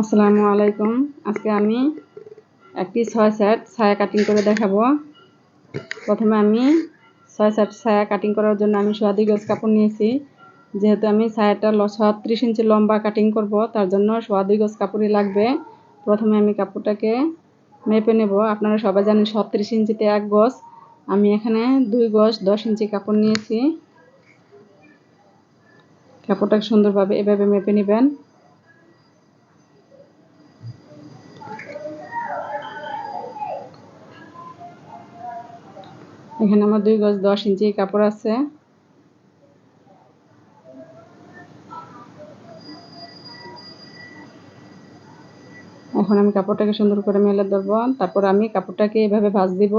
আসসালামু আলাইকুম। আজকে আমি একটি ছয় সেট ছায়া কাটিং করে দেখাবো। প্রথমে আমি ছয় সেট ছায়া কাটিং করার জন্য আমি সোয়াদি গজ কাপড় নিয়েছি। যেহেতু আমি ছায়াটা ছত্রিশ ইঞ্চি লম্বা কাটিং করব, তার জন্য সোয়াদি গজ কাপড়ই লাগবে। প্রথমে আমি কাপড়টাকে মেপে নেব। আপনারা সবাই জানেন ছত্রিশ ইঞ্চিতে এক গজ। আমি এখানে দুই গজ দশ ইঞ্চি কাপড় নিয়েছি। কাপড়টাকে সুন্দরভাবে এভাবে মেপে নেবেন। এখানে আমার দুই গজ দশ ইঞ্চি কাপড় আছে। এখন আমি কাপড়টাকে সুন্দর করে মেলে ধরবো। তারপর আমি কাপড়টাকে এভাবে ভাজ দিব।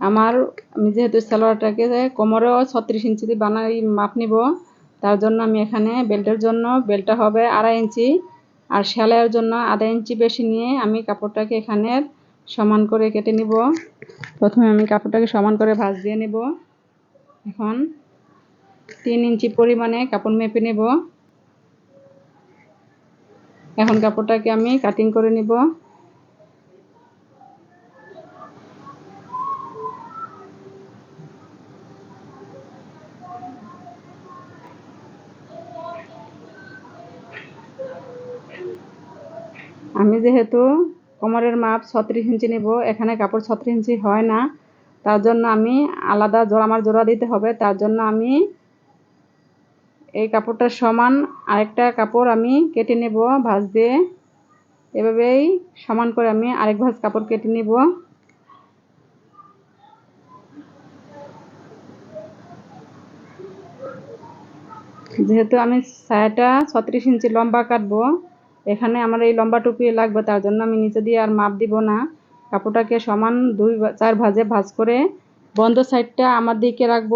আমার, আমি যেহেতু সালোয়ারটাকে কোমরেও ছত্রিশ ইঞ্চি বানাই, মাপ নিব, তার জন্য আমি এখানে বেল্টের জন্য, বেল্টটা হবে আড়াই ইঞ্চি। আর সেলাইয়ের জন্য আধা ইঞ্চি বেশি নিয়ে আমি কাপড়টাকে এখানে সমান করে কেটে নিব। প্রথমে আমি কাপড়টাকে সমান করে ভাঁজ দিয়ে নেব। এখন তিন ইঞ্চি পরিমাণে কাপড় মেপে নেব। এখন কাপড়টাকে আমি কাটিং করে নিব। আমি যেহেতু কোমরের মাপ ছত্রিশ ইঞ্চি নেব। এখানে কাপড় ছত্রিশ ইঞ্চি হয় না। তার জন্য আমি আলাদা জোড়া আমার জোড়া দিতে হবে। তার জন্য আমি এই কাপড়টা সমান আরেকটা কাপড় আমি কেটে নেব ভাঁজ দিয়ে। এভাবেই সমান করে আমি আরেক ভাঁজ কাপড় কেটে নেব। যেহেতু আমি ছায়াটা ছত্রিশ ইঞ্চি লম্বা কাটবো এখানে আমার এই লম্বা টুপি লাগবে, তার জন্য আমি নিচে দিয়ে আর মাপ দিব না। কাপড়টাকে সমান দুই চার ভাজে ভাজ করে বন্ধ সাইডটা আমার দিকে রাখব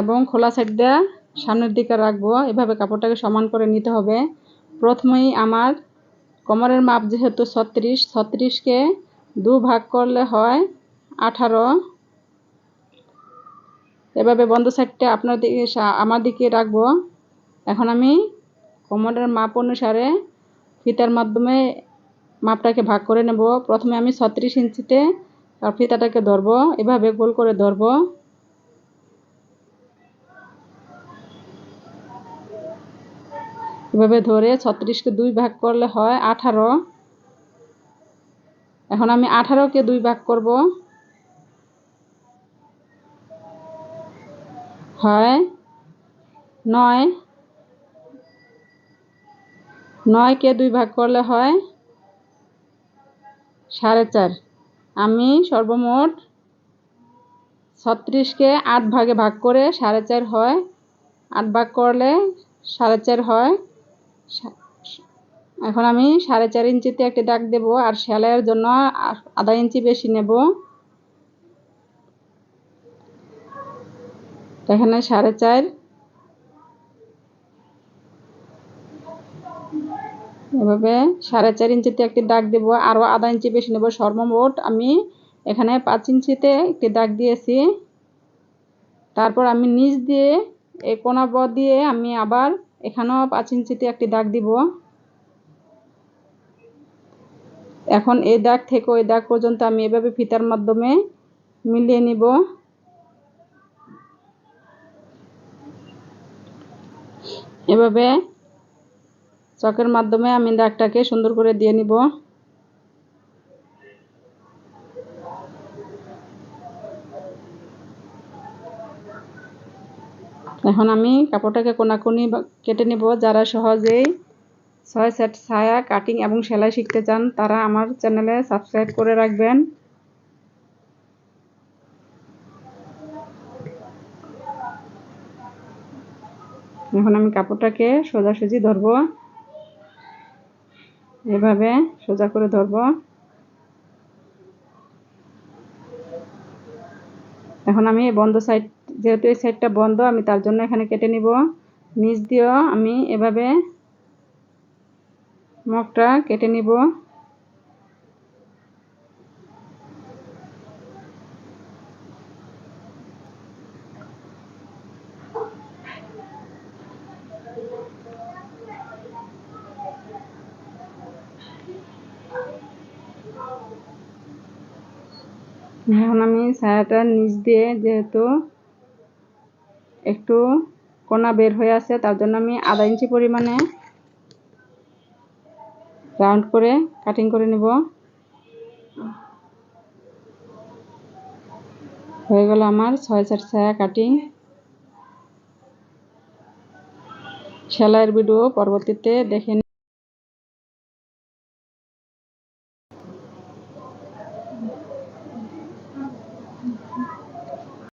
এবং খোলা সাইডটা সামনের দিকে রাখব। এভাবে কাপড়টাকে সমান করে নিতে হবে। প্রথমেই আমার কোমরের মাপ যেহেতু ছত্রিশ, ছত্রিশকে দু ভাগ করলে হয় আঠারো। এভাবে বন্ধ সাইডটা আপনার দিকে আমার দিকে রাখব। এখন আমি কোমরের মাপ অনুসারে ফিতার মাধ্যমে মাপটাকে ভাগ করে নেব। প্রথমে আমি ছত্রিশ ইঞ্চিতে ফিতাটাকে ধরবো, এভাবে গোল করে ধরবো। এভাবে ধরে ছত্রিশকে দুই ভাগ করলে হয় আঠারো। এখন আমি আঠারোকে দুই ভাগ করব। হয় নয়। নয়কে দুই ভাগ করলে হয় সাড়ে চার। আমি সর্বমোট ছত্রিশকে আট ভাগে ভাগ করে সাড়ে চার হয়, আট ভাগ করলে সাড়ে চার হয়। এখন আমি সাড়ে চার ইঞ্চিতে একটি দাগ দেব আর সেলাইয়ের জন্য আধা ইঞ্চি বেশি নেব। এখানে সাড়ে চার এভাবে সাড়ে চার ইঞ্চিতে একটি দাগ দেব, আরও আধা ইঞ্চি বেশি নেব সর্বমোট আমি এখানে পাঁচ ইঞ্চিতে একটি দাগ দিয়েছি। তারপর আমি নিচ দিয়ে এই কোনা ব দিয়ে আমি আবার এখানেও পাঁচ ইঞ্চিতে একটি দাগ দিব। এখন এই দাগ থেকে ওই দাগ পর্যন্ত আমি এভাবে ফিতার মাধ্যমে মিলিয়ে নিব। এভাবে চকের মাধ্যমে আমি দাগটাকে সুন্দর করে দিয়ে নিব। এখন আমি কাপড়টাকে কোনাকুনি কেটে নিব। যারা সহজেই ছয় সেট ছায়া কাটিং এবং সেলাই শিখতে চান, তারা আমার চ্যানেলে সাবস্ক্রাইব করে রাখবেন। এখন আমি কাপড়টাকে সোজাসুজি ধরবো। এভাবে সোজা করে ধরব। এখন আমি বন্ধ সাইড যেহেতু এই সাইডটা বন্ধ, আমি তার জন্য এখানে কেটে নিব। নিচ দিয়েও আমি এভাবে মগটা কেটে নিব। এখন আমি ছায়াটার নিচ দিয়ে যেহেতু একটু কোনা বের হয়ে আছে, তার জন্য আমি আধা ইঞ্চি পরিমাণে রাউন্ড করে কাটিং করে নিব। হয়ে গেল আমার ছয় চার ছায়া কাটিং। সেলাইয়ের ভিডিও পরবর্তীতে দেখে